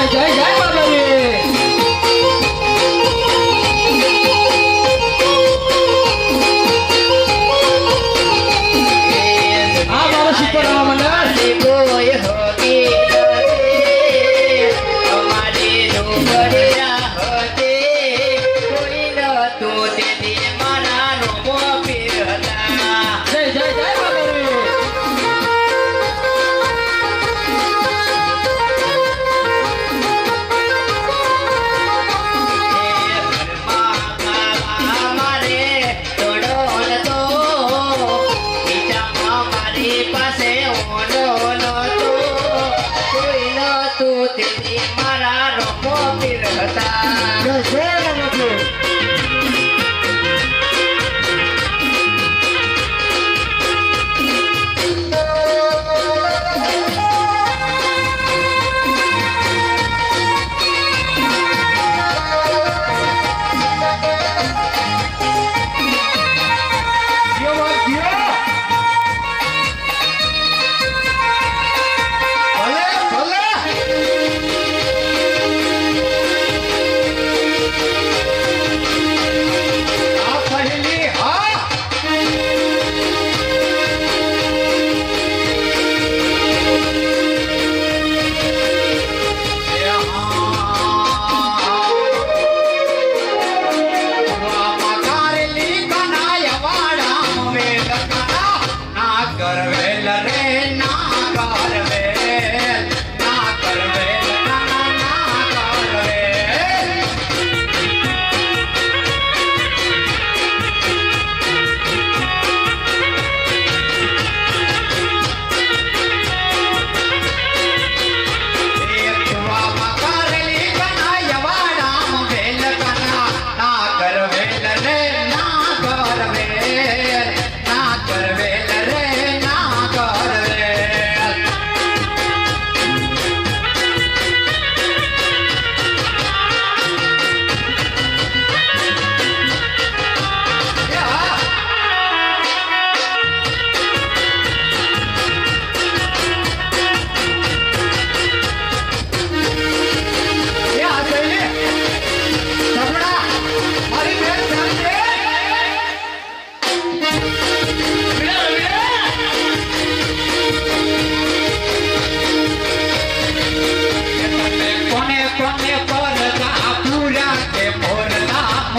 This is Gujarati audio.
બધાને જય જય માતાજી. આ મારો શીખવાડવા તો તે પાસે ઓનો નતો કોઈ નતું તેની મારા રમો પીરતા God.